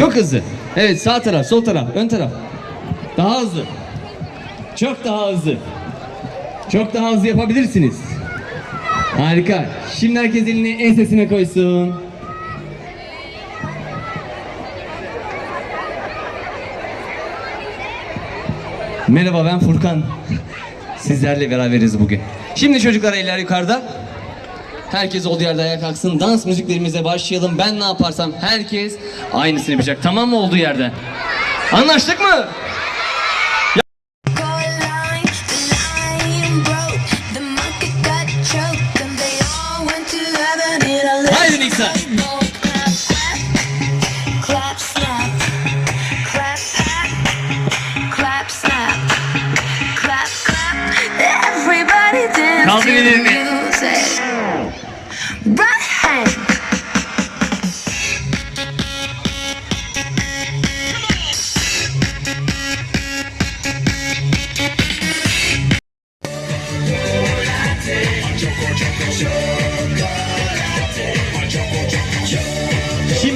Çok hızlı. Evet sağ taraf, sol taraf, ön taraf. Daha hızlı. Çok daha hızlı. Çok daha hızlı yapabilirsiniz. Harika. Şimdi herkes elini ensesine koysun. Merhaba ben Furkan. Sizlerle beraberiz bugün. Şimdi çocuklar eller yukarıda. Herkes olduğu yerde ayağa kalksın. Dans müziklerimize başlayalım. Ben ne yaparsam herkes aynısını yapacak. Tamam mı olduğu yerde? Anlaştık mı? Line, the line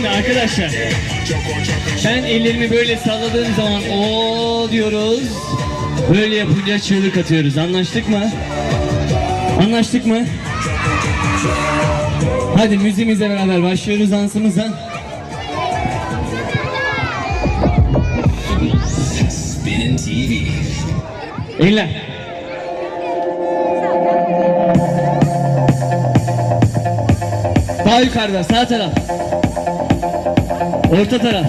Şimdi arkadaşlar ben ellerimi böyle salladığım zaman o diyoruz. Böyle yapınca çığlık atıyoruz. Anlaştık mı? Anlaştık mı? Hadi müziğimizle beraber başlıyoruz dansımıza. Spin TV. Eller. Daha yukarıda sağ taraf. Orta taraf.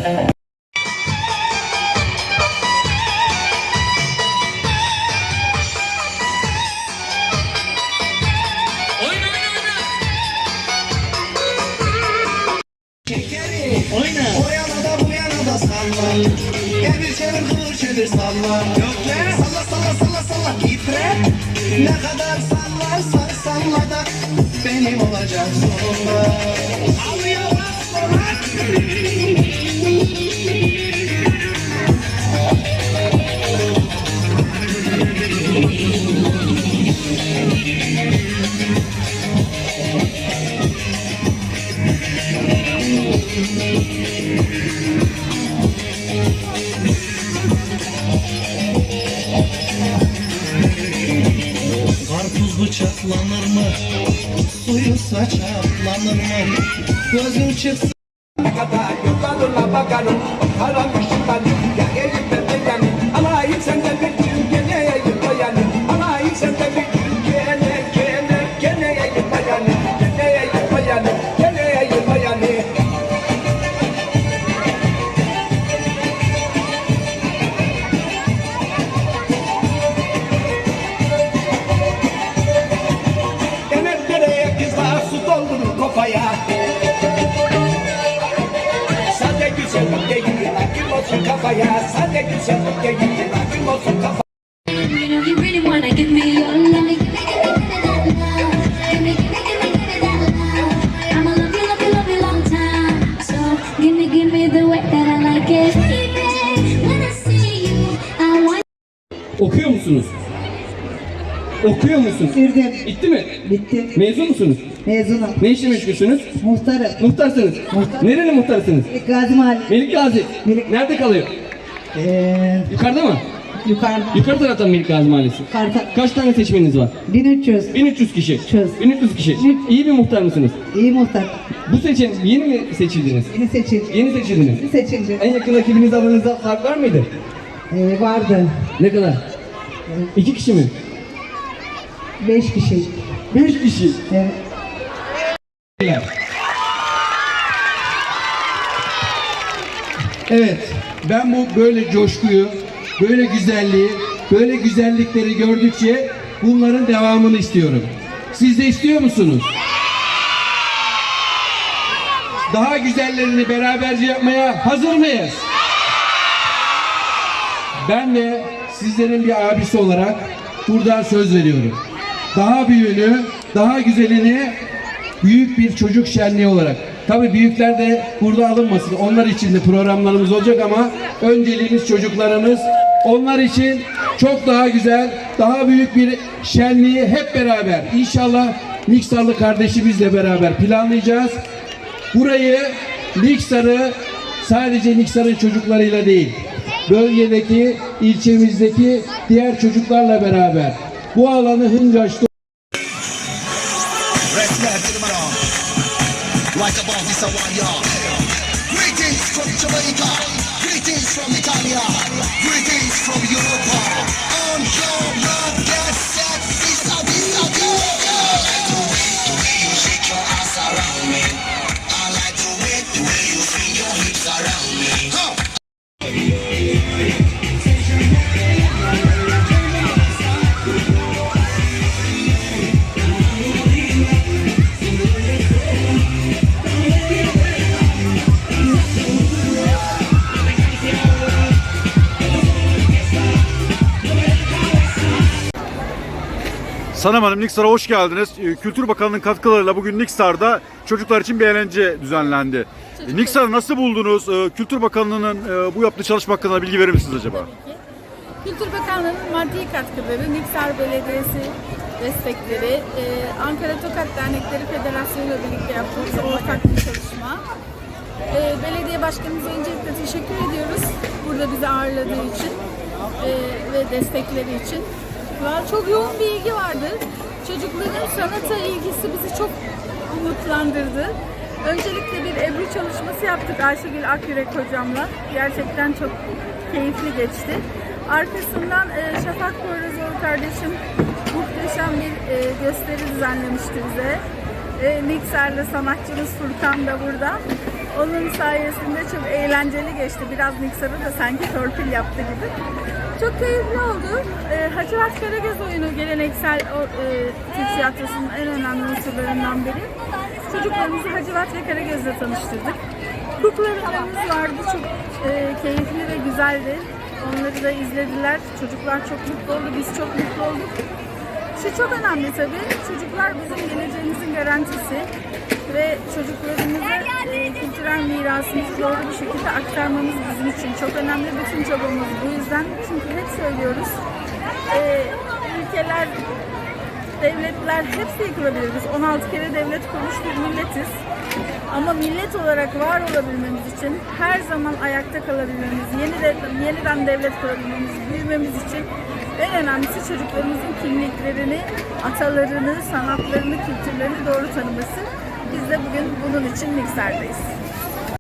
Oyna. O yana da bu yana da salla Gevir çevir kıvır çevir Yok be Salla salla salla salla titre Ne kadar sallarsan salla da Benim olacak sonunda mı? Suyu saçaklanır mı? Gözün çıksın Demek 小屋さんで口を向けに Okuyor musunuz? Bitirdim. Bitti mi? Bitti. Mezun musunuz? Mezunum. Ne işle meşgulsünüz? Muhtarım. Muhtarsınız. Muhtar. Nereli muhtarsınız? Gazi Mahalle. Melik Gazi. Melik- Nerede kalıyor? Ee, Yukarıda mı? yukarıda. Yukarı tarafta mı Melik Gazi Mahallesi? Yukarıda. Kaç tane seçmeniniz var? 1300. 1300 kişi. Çöz. 1300 kişi. Çöz. İyi bir muhtar mısınız? İyi muhtar. Bu seçim yeni mi seçildiniz? Yeni seçildi. Yeni seçildiniz. Yeni seçildi. En yakın rakibiniz aranızda fark var mıydı? Ee, vardı. Ne kadar? İki kişi mi? 5 kişi. Beş kişi. Evet. Evet, ben bu böyle coşkuyu, böyle güzelliği, böyle güzellikleri gördükçe bunların devamını istiyorum. Siz de istiyor musunuz? Daha güzellerini beraberce yapmaya hazır mıyız? Ben de sizlerin bir abisi olarak buradan söz veriyorum. Daha büyüğünü, daha güzelini büyük bir çocuk şenliği olarak. Tabii büyükler de burada alınmasın. Onlar için de programlarımız olacak ama önceliğimiz çocuklarımız. Onlar için çok daha güzel, daha büyük bir şenliği hep beraber inşallah Niksarlı kardeşimizle beraber planlayacağız. Burayı Niksar'ı sadece Niksar'ın çocuklarıyla değil, bölgedeki, ilçemizdeki diğer çocuklarla beraber bu alanı hıngaçta Respect to the man. Right above Sanam Hanım, Niksar'a hoş geldiniz. Ee, Kültür Bakanlığı'nın katkılarıyla bugün Niksar'da çocuklar için bir eğlence düzenlendi. Ee, Niksar'ı nasıl buldunuz? Ee, Kültür Bakanlığı'nın e, bu yaptığı çalışma hakkında bilgi verir misiniz acaba? Kültür Bakanlığı'nın maddi katkıları, Niksar Belediyesi destekleri, e, Ankara Tokat Dernekleri Federasyonu ile birlikte yaptığımız ortak bir çalışma. E, belediye başkanımıza öncelikle teşekkür ediyoruz burada bizi ağırladığı için ve destekleri için. Valla Çok yoğun bir ilgi vardı. Çocukların sanata ilgisi bizi çok umutlandırdı. Öncelikle bir Ebru çalışması yaptık Ayşegül Akyürek hocamla. Gerçekten çok keyifli geçti. Arkasından e, Şafak Poyrazoğlu kardeşim muhteşem bir e, gösteri düzenlemişti bize. E, Niksar'la sanatçımız Furkan da burada. Onun sayesinde çok eğlenceli geçti. Biraz Niksar'ı da sanki torpil yaptı gibi. Çok keyifli oldu. E, Hacivat Karagöz oyunu geleneksel o, e, Türk tiyatrosunun en önemli unsurlarından biri. Çocuklarımızı Hacivat ve Karagöz'le tanıştırdık. Kuklalarımız vardı. Çok e, keyifli ve güzeldi. Onları da izlediler. Çocuklar çok mutlu oldu. Biz çok mutlu olduk. Şu çok önemli tabii. Çocuklar bizim geleceğimizin garantisi ve çocuklarımıza e, kültürel mirasımızı doğru bir şekilde aktarmamız bizim için çok önemli. Bütün çabamız bu yüzden. Çünkü hep söylüyoruz. E, ülkeler, devletler hepsi yıkılabilir. Biz 16 kere devlet kurmuş bir milletiz. Ama millet olarak var olabilmemiz için, her zaman ayakta kalabilmemiz, yeniden, yeniden devlet kurabilmemiz, büyümemiz için en önemlisi çocuklarımızın kimliklerini, atalarını, sanatlarını, kültürlerini doğru tanıması. Biz de bugün bunun için Mikser'deyiz.